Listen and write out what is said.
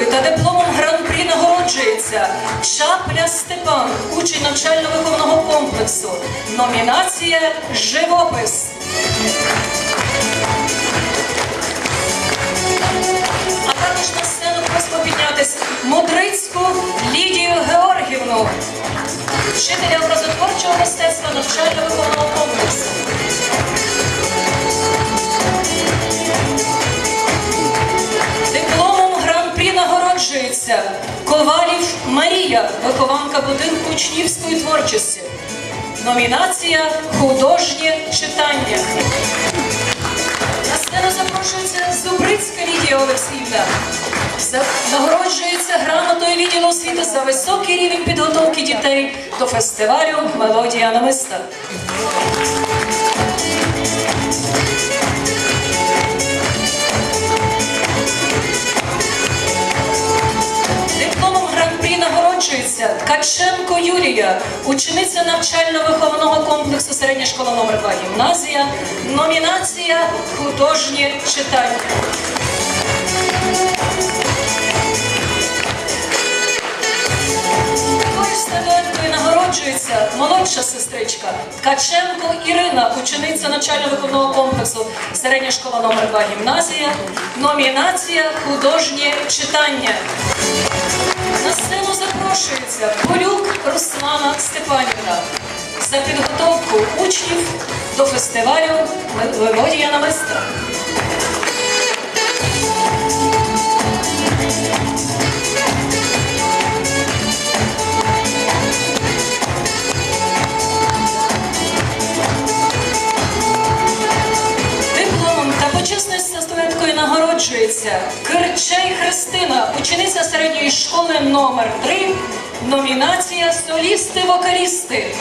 Кубкою та дипломом гран-при нагороджується Чапля Степан, учень навчально-виховного комплексу. Номінація Живопис. А також на сцену просто піднятись Мудрицьку Лідію Георгівну, вчителя образотворчого мистецтва навчально-виховного комплексу. Марія, вихованка будинку учнівської творчості. Номінація Художнє читання. На сцену запрошується Зубрицька Лідія Олексіївна. Нагороджується грамотою відділу освіти за високий рівень підготовки дітей до фестивалю Мелодія намиста. Нагороджується Ткаченко Юлія, учениця навчально-виховного комплексу середня школа номер 2 гімназія. Номінація Художнє читання. Такою статуеткою нагороджується молодша сестричка Ткаченко Ірина, учениця навчально-виховного комплексу середня школа номер 2 гімназія. Номінація Художнє читання. Руслана за підготовку учнів до фестивалю Мелодія намиста. Дипломом та почесною статуеткою нагороджується Кирчей Христина, учениця середньої школи номер 3 номінація Солісти-вокалісти.